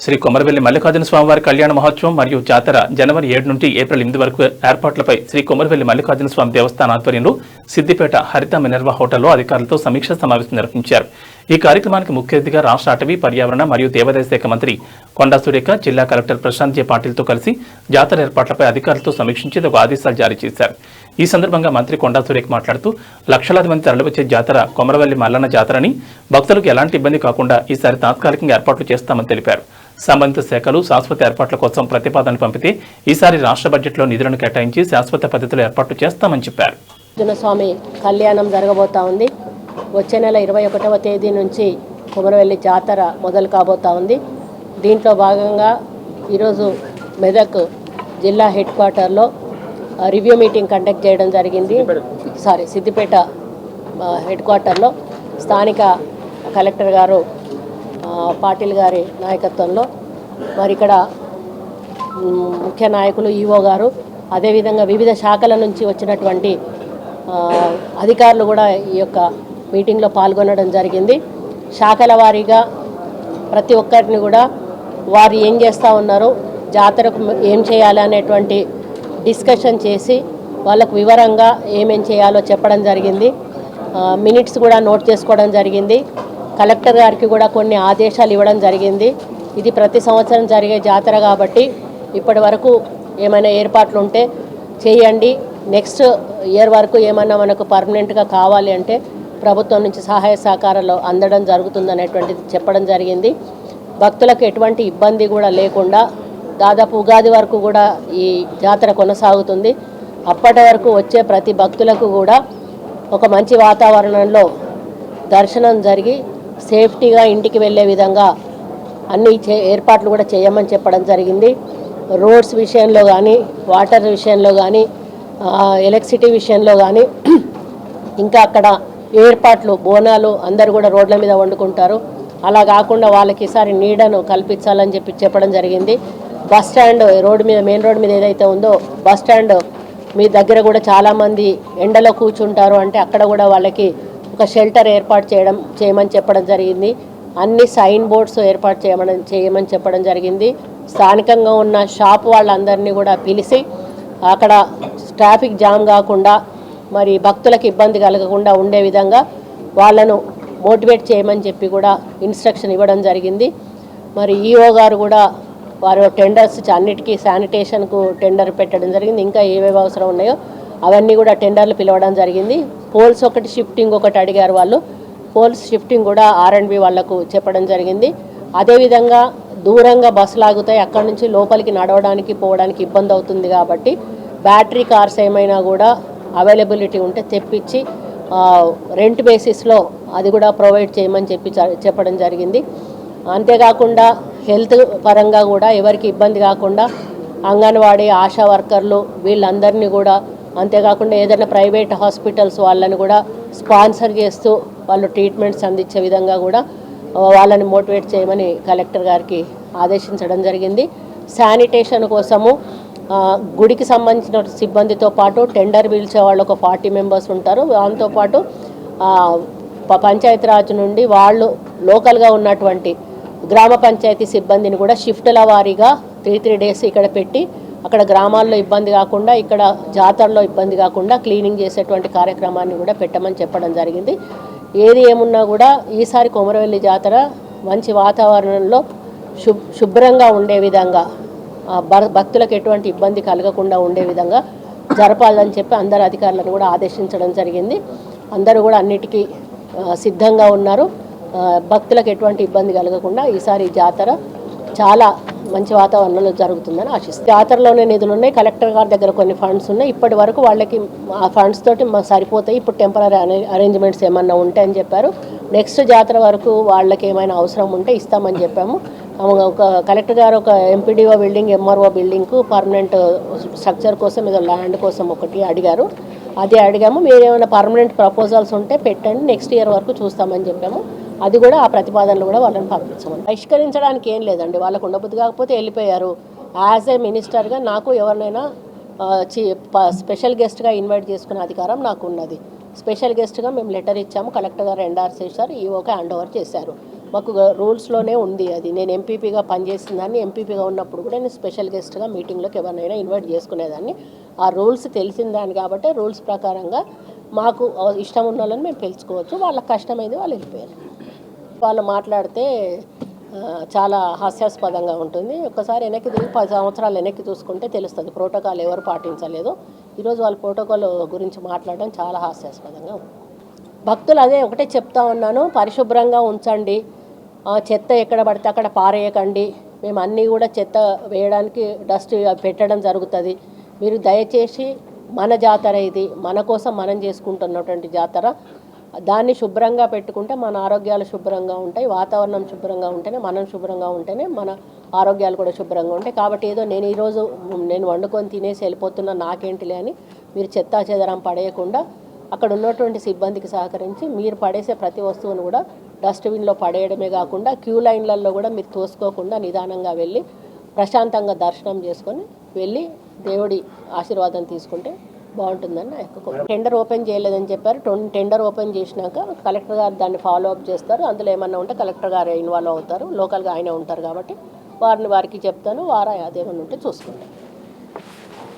శ్రీ కొమరవెల్లి మల్లికార్జున స్వామివారి కళ్యాణ మహోత్సవం మరియు జాతర జనవరి ఏడు నుండి ఏప్రిల్ ఎనిమిది వరకు ఏర్పాట్లపై శ్రీ కొమరవెల్లి మల్లికార్జున స్వామి దేవస్థాన ఆధ్వర్యంలో సిద్దిపేట హరిత మినర్వా హోటల్లో అధికారులతో సమీక్ష సమావేశం నిర్వహించారు. ఈ కార్యక్రమానికి ముఖ్య అతిథిగా రాష్ట్ర అటవీ పర్యావరణ మరియు దేవాదాయ శాఖ మంత్రి కొండా సురేఖ జిల్లా కలెక్టర్ ప్రశాంత్ జే పాటిల్తో కలిసి జాతర ఏర్పాట్లపై అధికారులతో సమీక్షించి ఒక ఆదేశాలు జారీ చేశారు. ఈ సందర్భంగా మంత్రి కొండా సురేఖ మాట్లాడుతూ లక్షలాది మంది తరలివచ్చే జాతర కొమరవల్లి మల్లన్న జాతరని భక్తులకు ఎలాంటి ఇబ్బంది కాకుండా ఈసారి తాత్కాలికంగా ఏర్పాట్లు చేస్తామని తెలిపారు. సంబంధిత శాఖలు శాశ్వత ఏర్పాట్ల కోసం ప్రతిపాదనలు పంపితే ఈసారి రాష్ట్ర బడ్జెట్లో నిధులను కేటాయించి శాశ్వత పద్ధతిలో ఏర్పాట్లు చేస్తామని చెప్పారు. స్వామి కళ్యాణం జరగబోతా ఉంది. వచ్చే నెల ఇరవై ఒకటవ తేదీ నుంచి కుమరవెల్లి జాతర మొదలు కాబోతా ఉంది. దీంట్లో భాగంగా ఈరోజు మెదక్ జిల్లా హెడ్ క్వార్టర్లో రివ్యూ మీటింగ్ కండక్ట్ చేయడం జరిగింది. సారీ సిద్దిపేట హెడ్ క్వార్టర్లో స్థానిక కలెక్టర్ గారు పాటిల్ గారి నాయకత్వంలో మరి ఇక్కడ ముఖ్య నాయకులు ఈఓ గారు అదేవిధంగా వివిధ శాఖల నుంచి వచ్చినటువంటి అధికారులు కూడా ఈ యొక్క మీటింగ్లో పాల్గొనడం జరిగింది. శాఖల వారీగా ప్రతి ఒక్కరిని కూడా వారు ఏం చేస్తూ ఉన్నారు జాతరకు ఏం చేయాలి అనేటువంటి డిస్కషన్ చేసి వాళ్ళకు వివరంగా ఏమేం చేయాలో చెప్పడం జరిగింది. మినిట్స్ కూడా నోట్ చేసుకోవడం జరిగింది. కలెక్టర్ గారికి కూడా కొన్ని ఆదేశాలు ఇవ్వడం జరిగింది. ఇది ప్రతి సంవత్సరం జరిగే జాతర కాబట్టి ఇప్పటి వరకు ఏమైనా ఏర్పాట్లు ఉంటే చేయండి. నెక్స్ట్ ఇయర్ వరకు ఏమైనా మనకు పర్మనెంట్గా కావాలి అంటే ప్రభుత్వం నుంచి సహాయ సహకారాలు అందడం జరుగుతుందనేటువంటిది చెప్పడం జరిగింది. భక్తులకు ఎటువంటి ఇబ్బంది కూడా లేకుండా దాదాపు ఉగాది వరకు కూడా ఈ జాతర కొనసాగుతుంది. అప్పటి వరకు వచ్చే ప్రతి భక్తులకు కూడా ఒక మంచి వాతావరణంలో దర్శనం జరిగి సేఫ్టీగా ఇంటికి వెళ్ళే విధంగా అన్ని చే ఏర్పాట్లు కూడా చేయమని చెప్పడం జరిగింది. రోడ్స్ విషయంలో కానీ వాటర్ విషయంలో కానీ ఎలక్ట్రిసిటీ విషయంలో కానీ ఇంకా అక్కడ ఏర్పాట్లు బోనాలు అందరు కూడా రోడ్ల మీద వండుకుంటారు. అలా కాకుండా వాళ్ళకి ఈసారి నీడను కల్పించాలని చెప్పి చెప్పడం జరిగింది. బస్ స్టాండ్ రోడ్డు మీద మెయిన్ రోడ్ మీద ఏదైతే ఉందో బస్ స్టాండ్ మీ దగ్గర కూడా చాలామంది ఎండలో కూర్చుంటారు అంటే అక్కడ కూడా వాళ్ళకి ఒక షెల్టర్ ఏర్పాటు చేయడం చేయమని చెప్పడం జరిగింది. అన్ని సైన్ బోర్డ్స్ ఏర్పాటు చేయమని చేయమని చెప్పడం జరిగింది. స్థానికంగా ఉన్న షాప్ వాళ్ళందరినీ కూడా పిలిచి అక్కడ ట్రాఫిక్ జామ్ కాకుండా మరి భక్తులకు ఇబ్బంది కలగకుండా ఉండే విధంగా వాళ్ళను మోటివేట్ చేయమని చెప్పి కూడా ఇన్స్ట్రక్షన్ ఇవ్వడం జరిగింది. మరి ఈఓ గారు కూడా వారు టెండర్స్ అన్నిటికీ శానిటేషన్కు టెండర్ పెట్టడం జరిగింది. ఇంకా ఏవేవి అవసరం ఉన్నాయో అవన్నీ కూడా టెండర్లు పిలవడం జరిగింది. పోల్స్ ఒకటి షిఫ్టింగ్ ఒకటి అడిగారు వాళ్ళు. పోల్స్ షిఫ్టింగ్ కూడా ఆర్ అండ్ బి వాళ్ళకు చెప్పడం జరిగింది. అదేవిధంగా దూరంగా బస్సులు ఆగుతాయి అక్కడ నుంచి లోపలికి నడవడానికి పోవడానికి ఇబ్బంది అవుతుంది కాబట్టి బ్యాటరీ కార్స్ ఏమైనా కూడా అవైలబిలిటీ ఉంటే తెప్పించి రెంట్ బేసిస్లో అది కూడా ప్రొవైడ్ చేయమని చెప్పి చెప్పడం జరిగింది. అంతేకాకుండా హెల్త్ పరంగా కూడా ఎవరికి ఇబ్బంది కాకుండా అంగన్వాడీ ఆశా వర్కర్లు వీళ్ళందరినీ కూడా అంతేకాకుండా ఏదైనా ప్రైవేట్ హాస్పిటల్స్ వాళ్ళని కూడా స్పాన్సర్ చేస్తూ వాళ్ళు ట్రీట్మెంట్స్ అందించే విధంగా కూడా వాళ్ళని మోటివేట్ చేయమని కలెక్టర్ గారికి ఆదేశించడం జరిగింది. శానిటేషన్ కోసము గుడికి సంబంధించిన సిబ్బందితో పాటు టెండర్ పిలిచే వాళ్ళు ఒక ఫార్టీ మెంబర్స్ ఉంటారు. దాంతోపాటు పంచాయతీరాజ్ నుండి వాళ్ళు లోకల్గా ఉన్నటువంటి గ్రామ పంచాయతీ సిబ్బందిని కూడా షిఫ్ట్ల వారీగా త్రీ త్రీ డేస్ ఇక్కడ పెట్టి అక్కడ గ్రామాల్లో ఇబ్బంది కాకుండా ఇక్కడ జాతరలో ఇబ్బంది కాకుండా క్లీనింగ్ చేసేటువంటి కార్యక్రమాన్ని కూడా పెట్టమని చెప్పడం జరిగింది. ఏది ఏమున్నా కూడా ఈసారి కొమరవెల్లి జాతర మంచి వాతావరణంలో శుభ్రంగా ఉండే విధంగా భక్తులకు ఎటువంటి ఇబ్బంది కలగకుండా ఉండే విధంగా జరపాలని చెప్పి అందరు అధికారులను కూడా ఆదేశించడం జరిగింది. అందరూ కూడా అన్నిటికీ సిద్ధంగా ఉన్నారు. భక్తులకు ఎటువంటి ఇబ్బంది కలగకుండా ఈసారి జాతర చాలా మంచి వాతావరణంలో జరుగుతుందని ఆశిస్తాను జాతరలోనే నిధులు ఉన్నాయి. కలెక్టర్ గారి దగ్గర కొన్ని ఫండ్స్ ఉన్నాయి. ఇప్పటి వరకు వాళ్ళకి ఆ ఫండ్స్ తోటి సరిపోతాయి. ఇప్పుడు టెంపరీ అరేంజ్మెంట్స్ ఏమన్నా ఉంటాయని చెప్పారు. నెక్స్ట్ జాతర వరకు వాళ్ళకి ఏమైనా అవసరం ఉంటే ఇస్తామని చెప్పాము. ఒక కలెక్టర్ గారు ఒక ఎంపీడీఓ బిల్డింగ్ ఎంఆర్ఓ బిల్డింగ్కు పర్మనెంట్ స్ట్రక్చర్ కోసం ఏదో ల్యాండ్ కోసం ఒకటి అడిగారు. అది అడిగాము మీరు ఏమైనా పర్మనెంట్ ప్రపోజల్స్ ఉంటే పెట్టండి నెక్స్ట్ ఇయర్ వరకు చూస్తామని చెప్పాము. అది కూడా ఆ ప్రతిపాదనలు కూడా వాళ్ళని పంపించమని. పరిష్కరించడానికి ఏం లేదండి వాళ్ళకు ఉండబుద్ధి కాకపోతే వెళ్ళిపోయారు. యాజ్ ఏ మినిస్టర్గా నాకు ఎవరినైనా చి- స్పెషల్ గెస్ట్గా ఇన్వైట్ చేసుకునే అధికారం నాకు ఉన్నది స్పెషల్ గెస్ట్గా మేము లెటర్ ఇచ్చాము కలెక్టర్ గారు ఎండార్ చేశారు ఈఓకి హ్యాండ్ ఓవర్ చేశారు. మాకు రూల్స్లోనే ఉంది అది. నేను ఎంపీపీగా పనిచేసిందాన్ని ఎంపీపీగా ఉన్నప్పుడు కూడా నేను స్పెషల్ గెస్ట్గా మీటింగ్లోకి ఎవరినైనా ఇన్వైట్ చేసుకునేదాన్ని. ఆ రూల్స్ తెలిసిన దాన్ని కాబట్టి రూల్స్ ప్రకారంగా మాకు ఇష్టం ఉన్న వాళ్ళని మేము పిలుచుకోవచ్చు. వాళ్ళకి కష్టమైంది వాళ్ళు వెళ్ళిపోయారు. వాళ్ళు మాట్లాడితే చాలా హాస్యాస్పదంగా ఉంటుంది. ఒకసారి వెనక్కి తిరిగి పది సంవత్సరాలు వెనక్కి చూసుకుంటే తెలుస్తుంది. ప్రోటోకాల్ ఎవరు పాటించలేదు. ఈరోజు వాళ్ళ ప్రోటోకాల్ గురించి మాట్లాడడం చాలా హాస్యాస్పదంగా ఉంది. భక్తులు అదే ఒకటే చెప్తా ఉన్నాను. పరిశుభ్రంగా ఉంచండి. చెత్త ఎక్కడ పడితే అక్కడ పారేయకండి. మేము అన్నీ కూడా చెత్త వేయడానికి డస్ట్ పెట్టడం జరుగుతుంది. మీరు దయచేసి మన జాతర ఇది మన కోసం మనం చేసుకుంటున్నటువంటి జాతర. దాన్ని శుభ్రంగా పెట్టుకుంటే మన ఆరోగ్యాలు శుభ్రంగా ఉంటాయి వాతావరణం శుభ్రంగా ఉంటేనే మనం శుభ్రంగా ఉంటేనే మన ఆరోగ్యాలు కూడా శుభ్రంగా ఉంటాయి. కాబట్టి ఏదో నేను ఈరోజు నేను వండుకొని తినేసి వెళ్ళిపోతున్నా నాకేంటిలే అని మీరు చెత్తా చెదరం పడేయకుండా అక్కడ ఉన్నటువంటి సిబ్బందికి సహకరించి మీరు పడేసే ప్రతి వస్తువును కూడా డస్ట్బిన్లో పడేయడమే కాకుండా క్యూ లైన్లలో కూడా మీరు తోసుకోకుండా నిదానంగా వెళ్ళి ప్రశాంతంగా దర్శనం చేసుకొని వెళ్ళి దేవుడి ఆశీర్వాదం తీసుకుంటే బాగుంటుందని నా యొక్క టెండర్ ఓపెన్ చేయలేదని చెప్పారు. టెండర్ ఓపెన్ చేసినాక కలెక్టర్ గారు దాన్ని ఫాలో అప్ చేస్తారు. అందులో ఏమన్నా ఉంటే కలెక్టర్ గారు ఇన్వాల్వ్ అవుతారు. లోకల్గా ఆయన ఉంటారు కాబట్టి వారిని వారికి చెప్తాను. వారు అదేమన్నా ఉంటే చూసుకుంటారు.